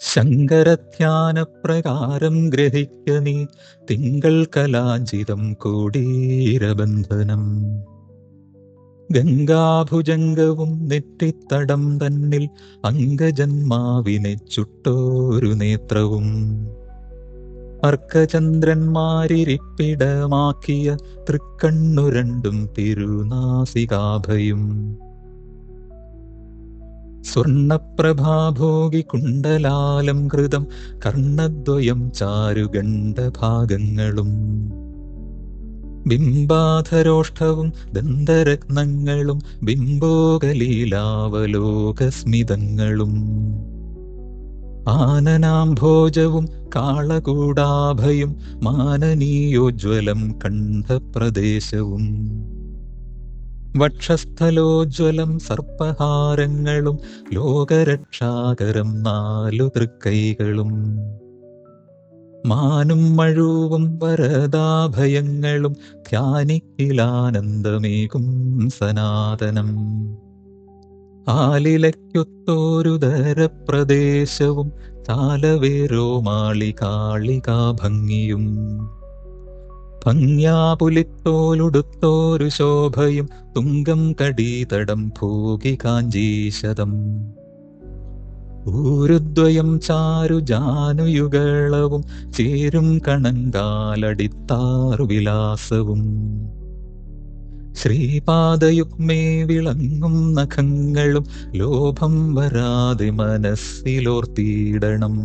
ശങ്കരധ്യാനപ്രകാരം ഗ്രഹിക്ക നീ തിങ്കൾ കലാഞ്ചിതം കൂടീരബന്ധനം. ഗംഗാഭുജംഗവും നെറ്റിത്തടം തന്നിൽ അംഗജന്മാവിനെ ചുട്ടോരു നേത്രവും. അർക്കചന്ദ്രന്മാരിപ്പിടമാക്കിയ തൃക്കണ്ണു രണ്ടും തിരുനാസികാഭയും. സ്വർണപ്രഭാഭോഗി കുണ്ടലാലം കൃതം കർണദ്വയം ചാരുഗണ്ഡഭാഗങ്ങളും ബിംബാധരോഷ്ഠവും ദന്തരത്നങ്ങളും ബിംബോകലീലാവലോകസ്മിതങ്ങളും. ആനനാംഭോജവും കാളകൂടാഭയും മാനനീയോജ്വലം കണ്ഠപ്രദേശവും. വക്ഷസ്ഥലോജ്വലം സർപ്പഹാരങ്ങളും ലോകരക്ഷാകരം നാലു തൃക്കൈകളും. മാനും മഴുവും വരദാഭയങ്ങളും ധ്യാനിക്കിലാനന്ദമേകും സനാതനം. ആലിലയ്ക്കൊത്തോരുദരപ്രദേശവും താലവേരോ മാളികാളികാ ഭംഗിയും ഭംഗ്യാപുലിത്തോലുടുത്തോരു ശോഭയും തുങ്കം കടീതടം ഭൂകി കാഞ്ചീശതം. ഊരുദ്വയം ചാരു ജാനുയുകളവും ചേരും കണങ്കാലടിത്താറു വിലാസവും. ശ്രീപാദയുഗ്മേ വിളങ്ങും നഖങ്ങളും ലോഭം വരാതെ മനസ്സിലോർത്തിയിടണം.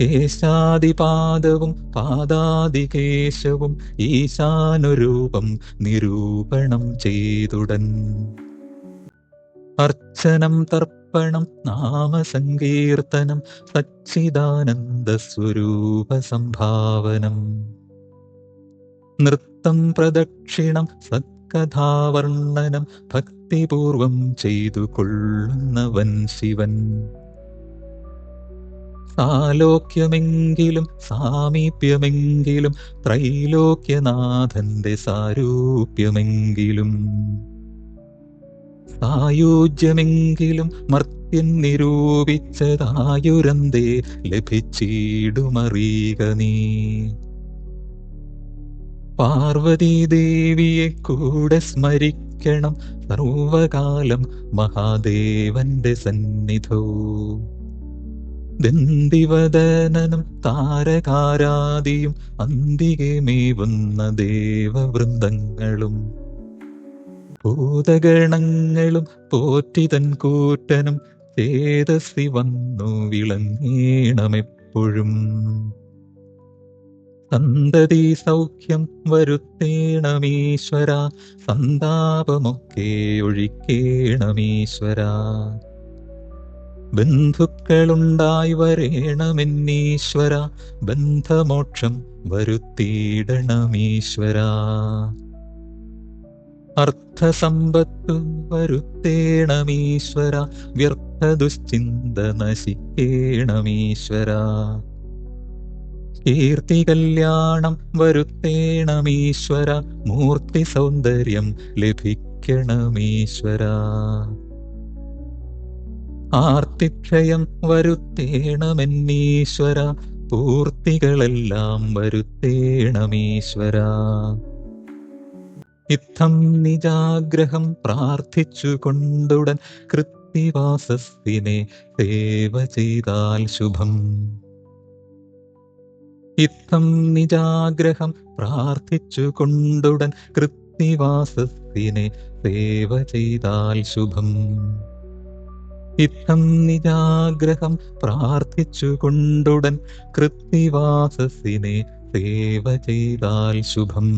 കേശാദിപാദവും പാദാദികേശവും ഈശാനുരൂപം നിരൂപണം ചെയ്തുടൻ. അർച്ചനം തർപ്പണം നാമസങ്കീർത്തനം സച്ചിദാനന്ദ സ്വരൂപ സംഭാവനം നൃത്തം പ്രദക്ഷിണം സത്കഥാവർണനം ഭക്തിപൂർവം ചെയ്തു കൊള്ളുന്നവൻ ശിവൻ. സാലോക്യമെങ്കിലും സാമീപ്യമെങ്കിലും ത്രൈലോക്യനാഥന്റെ സാരൂപ്യമെങ്കിലും. സായുജ്യമെങ്കിലും മർത്യൻ നിരൂപിച്ചതായുരന്തേ ലഭിച്ചിടുമറിയുക നീ. പാർവതീദേവിയെ കൂടെ സ്മരിക്കണം സർവകാലം മഹാദേവന്റെ സന്നിധോ. ദന്തിവദനനും താരകാരാദിയും അന്തികെ മേവുന്ന ദേവവൃന്ദങ്ങളും. ഭൂതഗണങ്ങളും പോറ്റി തൻ കൂറ്റനും ചേതസി വന്നു വിളങ്ങീണമെപ്പോഴും. സന്തതി സൗഖ്യം വരുത്തേണമീശ്വര സന്താപമൊക്കെ ഒഴിക്കേണമീശ്വര. ബന്ധുക്കളുണ്ടായി വരേണമെന്നീശ്വര ബന്ധമോക്ഷം വരുത്തിയിടണമീശ്വര. അർത്ഥസമ്പത്തു വരുത്തേണമീശ്വര വ്യർത്ഥ ദുശ്ചിന്ത നശിക്കേണമീശ്വര കീർത്തി കല്യാണം വരുത്തേണമീശ്വര മൂർത്തി സൗന്ദര്യം ലഭിക്കണമീശ്വര. ആർത്തിക്ഷയം വരുത്തേണമെന്നീശ്വര പൂർത്തികളെല്ലാം വരുത്തേണമീശ്വര ഇത്തം നിജാഗ്രഹം പ്രാർത്ഥിച്ചു കൊണ്ടുടൻ കൃത്തിവാസത്തിനെ സേവ ചെയ്താൽ ശുഭം. ഇത്തം നിജാഗ്രഹം പ്രാർത്ഥിച്ചു കൊണ്ടുടൻ കൃത്തിവാസത്തിനെ സേവ ചെയ്താൽ ശുഭം. ഇത്തം നിജാഗ്രഹം പ്രാർത്ഥിച്ചു കൊണ്ടുടൻ കൃത്തിവാസസിനെ സേവ ചെയ്താൽ ശുഭം.